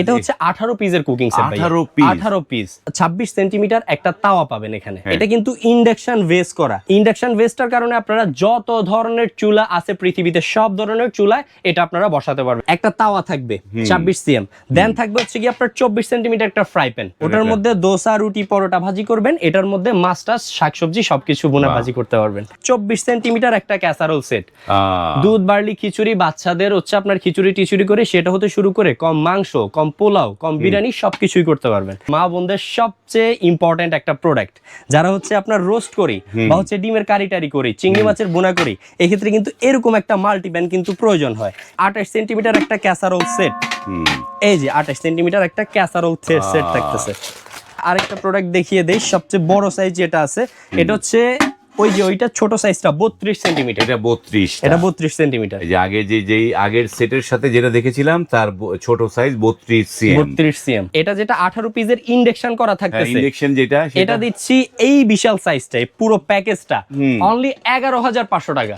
এটা হচ্ছে আঠারো পিসের কুকিং সেট 18 piece? আঠারো পিস ছাব্বিশ সেন্টিমিটার একটা তাওয়া পাবেন এখানে। হ্যাঁ। এটা কিন্তু ইন্ডাকশন বেস করা। ইন্ডাকশন বেসটার কারণে আপনারা যত ধরনের চুলা আছে পৃথিবীতে সব ধরনের চুলায় এটা আপনারা বসাতে পারবেন। একটা তাওয়া থাকবে ছাব্বিশ সিএম দেন থাকবে হচ্ছে কি আপনার চব্বিশ সেন্টিমিটার একটা ফ্রাই প্যান ওটার মধ্যে দোসা রুটি পরোটা ভাজি করবেন। এটার মধ্যে মাছ টাছ শাকসবজি সবকিছু বোনা ভাজি করতে পারবেন। চব্বিশ সেন্টিমিটার একটা ক্যাসারোল সেট দুধ বার্লি খিচুড়ি বাচ্চাদের হচ্ছে আপনার খিচুড়ি টিচুড়ি করে সেটা হতে শুরু করে কম মাংস কম পোলাও কম বিরিয়ানি সবকিছুই করতে পারবেন। মা বোনদের সবচেয়ে ইম্পর্টেন্ট একটা প্রোডাক্ট যারা হচ্ছে আপনার রোস্ট করি বা হচ্ছে ডিমের কারি টারি করি চিংড়ি মাছের বোনা করি এক্ষেত্রে কিন্তু এরকম একটা মাল্টিপ্যান কিন্তু প্রয়োজন হয়। আঠাশ সেন্টিমিটার একটা ক্যাসারোল সেট এই যে আঠাশ সেন্টিমিটার একটা ক্যাসারোল সেট। থাকতেছে। আরেকটা প্রোডাক্ট দেখিয়ে দেই সবচেয়ে বড় সাইজ যেটা আছে এটা হচ্ছে ওই যে ওইটা ছোট সাইজটা বত্রিশ সেন্টিমিটার এটা বত্রিশ এটা বত্রিশ সেন্টিমিটার যে আগে যে যেই আগের সেটের সাথে যেটা দেখেছিলাম তার ছোট সাইজ বত্রিশ সিএম বত্রিশ সিএম এটা যেটা আঠারো পিসের ইন্ডেকশন করা থাকবে ইন্ডেকশন যেটা এটা দিচ্ছি এই বিশাল সাইজটাই পুরো প্যাকেজটা অনলি এগারো হাজার পাঁচশো টাকা।